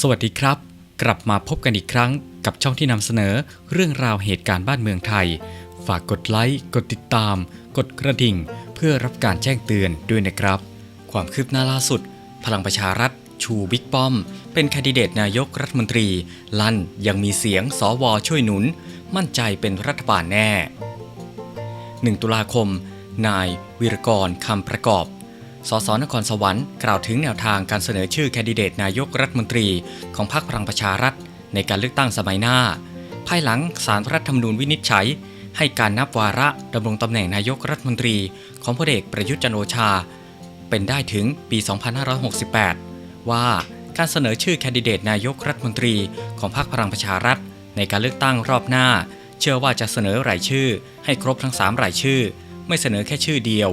สวัสดีครับ กลับมาพบกันอีกครั้งกับช่องที่นำเสนอเรื่องราวเหตุการณ์บ้านเมืองไทย ฝากกดไลค์กดติดตาม กดกระดิ่ง เพื่อรับการแจ้งเตือนด้วยนะครับ ความคืบหน้าล่าสุด พลังประชารัฐ ชูบิ๊กป้อม เป็นคนดิเดตนายกรัฐมนตรี ลั่นยังมีเสียงสวช่วยหนุน มั่นใจเป็นรัฐบาลแน่ 1 ตุลาคม นายวิรกรคำประกอบ สสนครสวรรค์กล่าวถึงแนวทางการเสนอชื่อแคนดิเดตนายกรัฐมนตรีของพรรคพลังประชารัฐ ในการเลือกตั้งสมัยหน้า ภายหลังสารรัฐธรรมนูญวินิจฉัย ให้การนับวาระดำรงตำแหน่งนายกรัฐมนตรี ของพลเอกประยุทธ์จันโอชา เป็นได้ถึงปี 2568 ว่าการเสนอชื่อแคนดิเดตนายกรัฐมนตรีของพรรคพลังประชารัฐ ในการเลือกตั้งรอบหน้า เชื่อว่าจะเสนอรายชื่อ ให้ครบทั้ง 3 รายชื่อ ไม่เสนอแค่ชื่อเดียว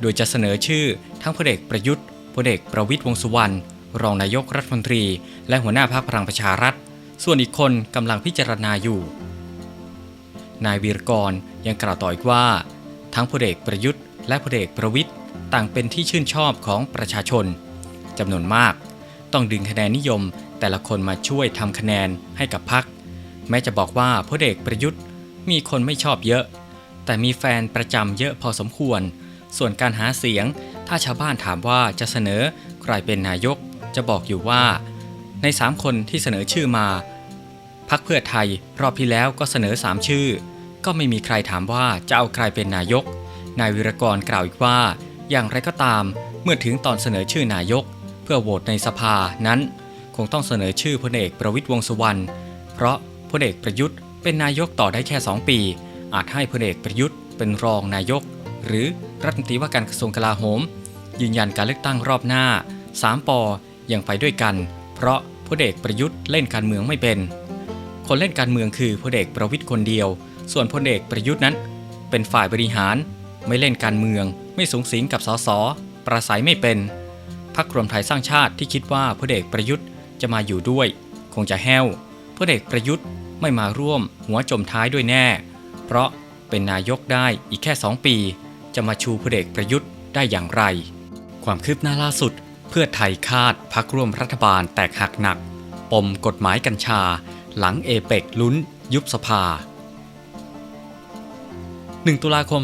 โดยจะเสนอชื่อทั้งพลเอกประยุทธ์พลเอกประวิตยวงษ์สุวรรณรองนายกรัฐมนตรี และหัวหน้าพรรคพลังประชารัฐ ส่วนอีกคนกำลังพิจารณาอยู่ นายวีรกรยังกล่าวต่ออีกว่า ทั้งพลเอกประยุทธ์และพลเอกประวิตยต่างเป็นที่ชื่นชอบของประชาชนจำนวนมาก ต้องดึงคะแนนนิยมแต่ละคนมาช่วยทำคะแนนให้กับพรรคแม้จะบอกว่าพลเอกประยุทธ์มีคนไม่ชอบเยอะ แต่มีแฟนประจำเยอะพอสมควร ส่วนการหาเสียง ถ้าชาวบ้านถามว่าจะเสนอใครเป็นนายก จะบอกอยู่ว่า ใน 3 คนที่เสนอชื่อมา พักเพื่อไทยรอบที่แล้วก็เสนอ 3 ชื่อ ก็ไม่มีใครถามว่าจะเอาใครเป็นนายก นายวิรกรกล่าวอีกว่า อย่างไรก็ตาม เมื่อถึงตอนเสนอชื่อนายก เพื่อโหวตในสภานั้น คงต้องเสนอชื่อพลเอกประวิตยวงษ์สุวรรณ เพราะพลเอกประยุทธ์ เป็นนายกต่อได้แค่ 2 ปี อาจให้พลเอกประยุทธ์เป็นรองนายก หรือ รัฐมนตรีว่าการกระทรวงกลาโหม ยืนยันการเลือกตั้งรอบหน้า 3ปอยังไปด้วยกัน เพราะพลเอกประยุทธ์เล่นการเมืองไม่เป็น คนเล่นการเมืองคือพลเอกประวิทย์คนเดียว ส่วนพลเอกประยุทธ์นั้น เป็นฝ่ายบริหาร ไม่เล่นการเมือง ไม่สูงสิงกับสสประสัยไม่เป็นพรรครวมไทยสร้างชาติที่คิดว่าพลเอกประยุทธ์จะมาอยู่ด้วย คงจะแห้วพลเอกประยุทธ์ไม่มาร่วมหัวจมท้ายด้วยแน่ เพราะเป็นนายกได้อีกแค่ 2 ปี จะมาชูพลเอกประยุทธ์ได้อย่างไร ความคืบหน้าล่าสุด เพื่อไทยคาดพักร่วมรัฐบาลแตกหักหนัก ปมกฎหมายกัญชา หลังเอเปกลุ้น ยุบสภา 1 ตุลาคม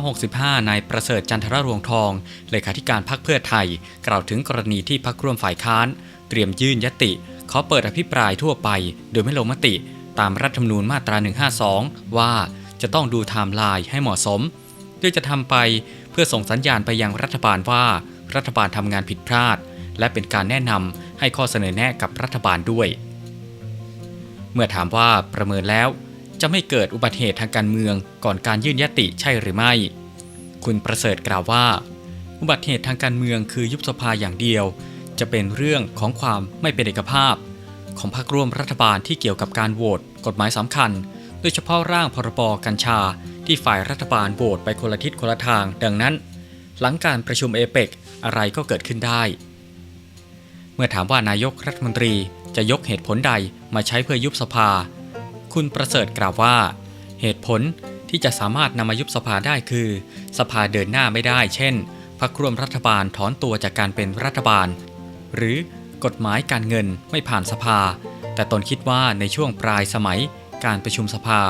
2565 นายประเสริฐจันทรรวงทอง เลขาธิการพักเพื่อไทย กล่าวถึงกรณีที่พักร่วมฝ่ายค้าน เตรียมยื่นยติ ขอเปิดอภิปรายทั่วไป โดยไม่ลงมติ ตามรัฐธรรมนูญมาตรา 152 ว่าจะต้องดูไทม์ไลน์ให้เหมาะสม โดยจะทำไปเพื่อส่งสัญญาณไปยังรัฐบาลว่ารัฐบาลทำงานผิดพลาด และเป็นการแนะนำให้ข้อเสนอแนะกับรัฐบาลด้วย เมื่อถามว่าประเมินแล้ว จะไม่เกิดอุบัติเหตุทางการเมืองก่อนการยื่นยติใช่หรือไม่ คุณประเสริฐกล่าวว่า อุบัติเหตุทางการเมืองคือยุบสภาอย่างเดียว จะเป็นเรื่องของความไม่เป็นเอกภาพ ของพรรคร่วมรัฐบาลที่เกี่ยวกับการโหวตกฎหมายสำคัญ โดยเฉพาะร่างพรบกัญชา ที่ฝ่ายรัฐบาลโหวตไปคนละทิศคนละทาง ดังนั้น หลังการประชุมเอเปกอะไรก็เกิดขึ้นได้ เมื่อถามว่านายกรัฐมนตรีจะยกเหตุผลใดมาใช้เพื่อยุบสภา คุณประเสริฐกล่าวว่า เหตุผลที่จะสามารถนำมายุบสภาได้คือ สภาเดินหน้าไม่ได้ เช่นพรรคร่วมรัฐบาลถอนตัวจากการเป็นรัฐบาล หรือกฎหมายการเงินไม่ผ่านสภา แต่ตนคิดว่าในช่วงปลายสมัย การประชุมสภา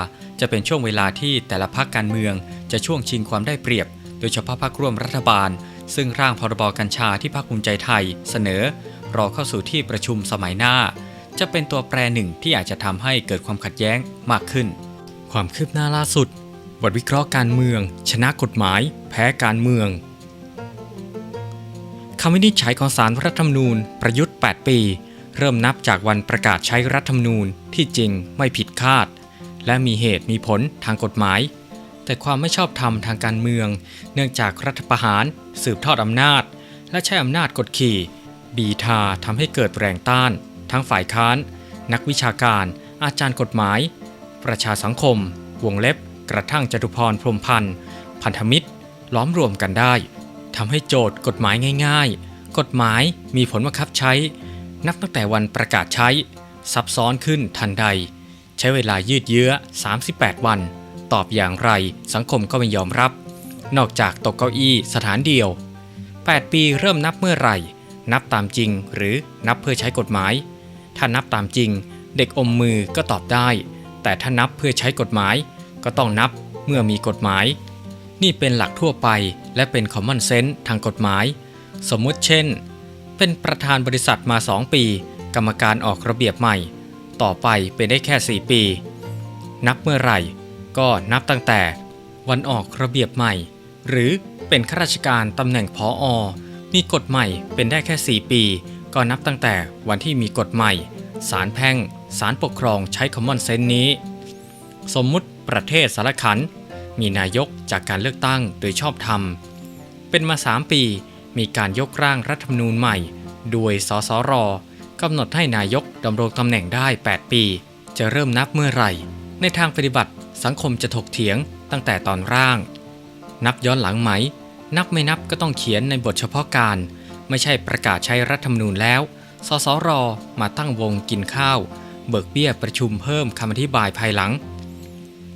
จะเป็นช่วงเวลาที่แต่ละพรรคการเมืองจะช่วงชิงความได้เปรียบ โดยเฉพาะพรรคร่วมรัฐบาล ซึ่งร่างพรบกัญชาที่พรรคภูมิใจไทย เสนอ รอเข้าสู่ที่ประชุมสมัยหน้า จะเป็นตัวแปรหนึ่งที่อาจจะทำให้เกิดความขัดแย้งมากขึ้น ความคืบหน้าล่าสุด บทวิเคราะห์การเมือง ชนะกฎหมาย แพ้การเมืองคำวินิจฉัยของสารรัฐธรรมนูญประยุทธ์ 8 ปี เริ่มนับจากวันประกาศใช้รัฐธรรมนูญที่จริงไม่ผิดคาด และมีเหตุมีผลทางกฎหมาย แต่ความไม่ชอบธรรมทางการเมือง เนื่องจากรัฐประหาร สืบทอดอำนาจ และใช้อำนาจกดขี่ บีทาทำให้เกิดแรงต้าน ทั้งฝ่ายค้าน นักวิชาการ อาจารย์กฎหมาย ประชาสังคม วงเล็บ กระทั่งจตุพรพรมพันธ์พันธมิตร ล้อมรวมกันได้ทำให้โจทย์กฎหมายง่าย ๆ กฎหมายมีผลบังคับใช้ นับตั้งแต่วันประกาศใช้ ซับซ้อนขึ้นทันใด ใช้เวลายืดเยื้อ 38 วัน ตอบอย่างไรสังคมก็ไม่ยอมรับ นอกจากตกเก้าอี้สถานเดียว 8 ปีเริ่มนับเมื่อไหร่ นับตามจริงหรือนับเพื่อใช้กฎหมาย ถ้านับตามจริง เด็กอมมือก็ตอบได้ แต่ถ้านับเพื่อใช้กฎหมาย ก็ต้องนับเมื่อมีกฎหมาย นี่เป็นหลักทั่วไปและเป็น common sense ทางกฎหมาย สมมุติเช่น เป็นประธานบริษัทมา 2 ปี กรรมการออกระเบียบใหม่ ต่อไปเป็นได้แค่ 4 ปี นับเมื่อไหร่ก็นับตั้งแต่วันออกระเบียบใหม่ หรือเป็นข้าราชการตำแหน่งพออมีกฎใหม่เป็นได้แค่ 4 ปี ก็นับตั้งแต่วันที่มีกฎใหม่ศาลแพ่งศาลปกครองใช้ common sense นี้ สมมุติประเทศสารขัน มีนายกจากการเลือกตั้งโดยชอบธรรม เป็นมา 3 ปี มีการยกร่างรัฐธรรมนูญใหม่ โดย สสร กำหนดให้นายกดำรงตำแหน่งได้ 8 ปี จะเริ่มนับเมื่อไหร่ ในทางปฏิบัติสังคมจะถกเถียงตั้งแต่ตอนร่าง นับย้อนหลังไหม นับไม่นับก็ต้องเขียนในบทเฉพาะการ ไม่ใช่ประกาศใช้รัฐธรรมนูญแล้ว สสร มาตั้งวงกินข้าว เบิกเบี้ยประชุมเพิ่มคำอธิบายภายหลัง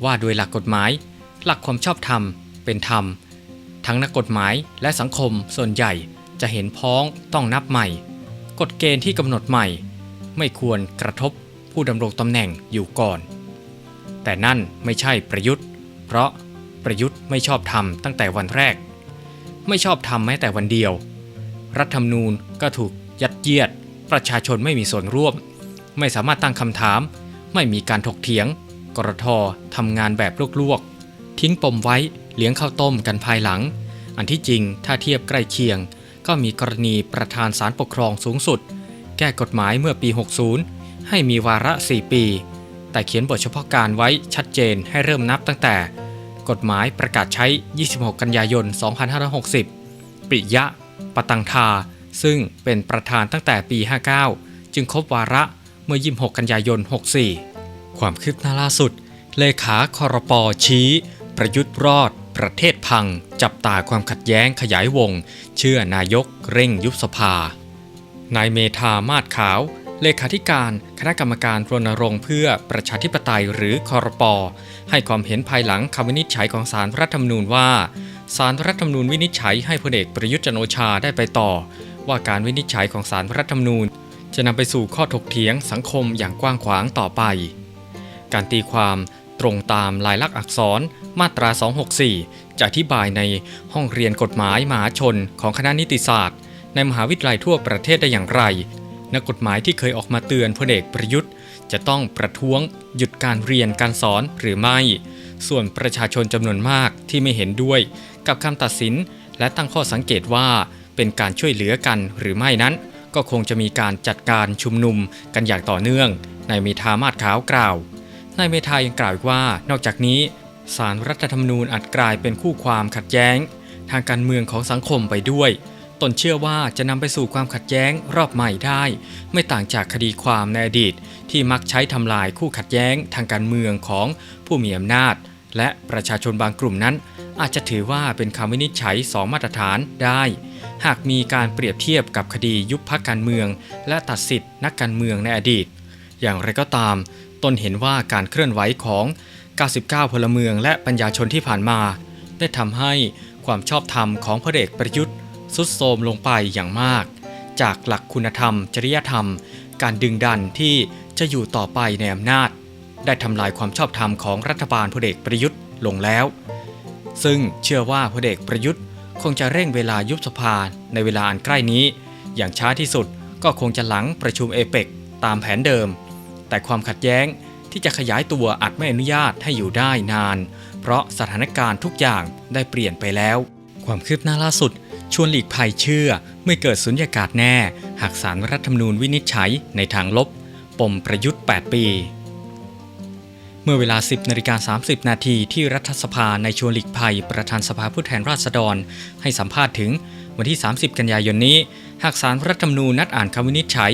ว่าโดยหลักกฎหมาย หลักความชอบธรรมเป็นธรรม ทั้งนักกฎหมายและสังคมส่วนใหญ่จะเห็นพ้องต้องนับใหม่ กฎเกณฑ์ที่กำหนดใหม่ ไม่ควรกระทบผู้ดำรงตำแหน่งอยู่ก่อน แต่นั่นไม่ใช่ประยุทธ์ เพราะประยุทธ์ไม่ชอบทำตั้งแต่วันแรก ไม่ชอบทำแม้แต่วันเดียว รัฐธรรมนูญก็ถูกยัดเยียด ประชาชนไม่มีส่วนร่วม ไม่สามารถตั้งคำถาม ไม่มีการถกเถียง กรททำงานแบบลวกๆ ทิ้งปมไว้ เลี้ยงข้าวต้มกันภายหลัง อันที่จริงถ้าเทียบใกล้เคียง ก็มีกรณีประธานศาลปกครองสูงสุด แก้กฎหมายเมื่อปี 60 ให้มีวาระ 4 ปี แต่เขียนบทเฉพาะการไว้ชัดเจนให้เริ่มนับตั้งแต่ กฎหมายประกาศใช้ 26 กันยายน 2560 ปิยะ ปตังทา ซึ่งเป็นประธานตั้งแต่ปี 59 จึงครบวาระเมื่อ 26 กันยายน 64 ความคืบหน้าล่าสุด เลขาคอรปอชี้ ประยุทธ์รอด ประเทศพัง จับตาความขัดแย้งขยายวง เชื่อนายกเร่งยุบสภา นายเมธามาศขาว เลขาธิการคณะกรรมการรณรงค์เพื่อประชาธิปไตยหรือคอรปอให้ความเห็นภายหลังคำวินิจฉัยของสารรัฐธรรมนูญว่าสารรัฐธรรมนูญวินิจฉัยให้พลเอกประยุทธ์จันโอชาได้ไปต่อ ว่าการวินิจฉัยของสารรัฐธรรมนูญ จะนำไปสู่ข้อถกเถียงสังคมอย่างกว้างขวางต่อไป การตีความ ตรงตามลายลักษณ์อักษรมาตรา 264 จะอธิบายในห้องเรียนกฎหมายมหาชนของคณะนิติศาสตร์ ในมหาวิทยาลัยทั่วประเทศได้อย่างไร นักกฎหมายที่เคยออกมาเตือนพลเอกประยุทธ์ จะต้องประท้วง หยุดการเรียนการสอนหรือไม่ ส่วนประชาชนจำนวนมากที่ไม่เห็นด้วย กับคำตัดสิน และตั้งข้อสังเกตว่าเป็นการช่วยเหลือกันหรือไม่นั้น ก็คงจะมีการจัดการชุมนุมกันอย่างต่อเนื่อง ในมีทามาศขาวกล่าว นายเมธายังกล่าวอีกว่า นอกจากนี้สารรัฐธรรมนูญอาจกลายเป็นคู่ความขัดแย้ง ทางการเมืองของสังคมไปด้วย ตนเชื่อว่าจะนำไปสู่ความขัดแย้งรอบใหม่ได้ ไม่ต่างจากคดีความในอดีต ที่มักใช้ทำลายคู่ขัดแย้งทางการเมืองของผู้มีอำนาจ และประชาชนบางกลุ่มนั้น อาจจะถือว่าเป็นคำวินิจฉัยสองมาตรฐานได้ หากมีการเปรียบเทียบกับคดียุบพักการเมือง และตัดสิทธินักการเมืองในอดีต อย่างไรก็ตาม ตนเห็นว่าการเคลื่อนไหวของ 99 พลเมืองและปัญญาชนที่ผ่านมา ได้ทำให้ความชอบธรรมของพระเอกประยุทธ์สุดโทรมลงไปอย่างมาก จากหลักคุณธรรม จริยธรรม การดึงดันที่จะอยู่ต่อไปในอำนาจ ได้ทำลายความชอบธรรมของรัฐบาลพลเอกประยุทธ์ลงแล้ว ซึ่งเชื่อว่าพลเอกประยุทธ์คงจะเร่งเวลายุบสภาในเวลาอันใกล้นี้ อย่างช้าที่สุดก็คงจะหลังประชุมเอเปกตามแผนเดิม แต่ความขัดแย้งที่จะขยายตัวอาจไม่อนุญาตให้อยู่ได้นาน เพราะสถานการณ์ทุกอย่างได้เปลี่ยนไปแล้ว ความคืบหน้าล่าสุด ชวนหลีกภัยเชื่อ ไม่เกิดสุญญากาศแน่ หากสารรัฐธรรมนูญวินิจฉัยในทางลบ ปมประยุทธ์ 8 ปี เมื่อเวลา 10นาฬิกา30 นาทีที่รัฐสภาในชวนหลีกภัย ประธานสภาผู้แทนราษฎร ให้สัมภาษณ์ถึงวันที่ 30 กันยายนนี้ หากสารรัฐธรรมนูญนัดอ่านคำวินิจฉัย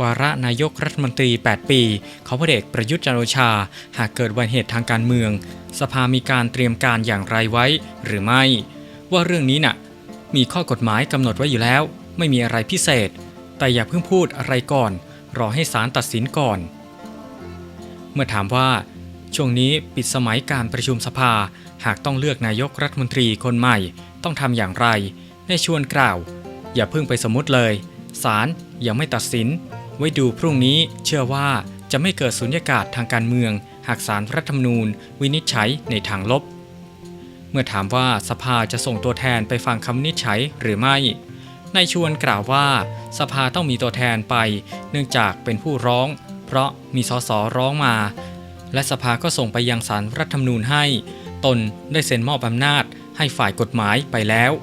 วาระนายกรัฐมนตรี 8 ปีของพลเอกประยุทธ์จันโอชา หากเกิดวันเหตุทางการเมือง สภามีการเตรียมการอย่างไรไว้หรือไม่ ว่าเรื่องนี้น่ะ มีข้อกฎหมายกำหนดไว้อยู่แล้ว ไม่มีอะไรพิเศษ แต่อย่าเพิ่งพูดอะไรก่อน รอให้ศาลตัดสินก่อน เมื่อถามว่า ช่วงนี้ปิดสมัยการประชุมสภา หากต้องเลือกนายกรัฐมนตรีคนใหม่ ต้องทำอย่างไรในชวนกล่าว อย่าเพิ่งไปสมมติเลยศาลยังไม่ตัดสิน ไว้ดูพรุ่งนี้เชื่อว่าจะไม่เกิดสุญญากาศทางการเมือง หากศาลรัฐธรรมนูญ วินิจฉัยในทางลบ เมื่อถามว่าสภาจะส่งตัวแทนไปฟังคำวินิจฉัยหรือไม่นายชวนกล่าวว่า สภาต้องมีตัวแทนไป เนื่องจากเป็นผู้ร้อง เพราะมีสสร้องมา และสภาก็ส่งไปยังศาลรัฐธรรมนูญให้ ตนได้เซ็นมอบอำนาจให้ฝ่ายกฎหมายไปแล้ว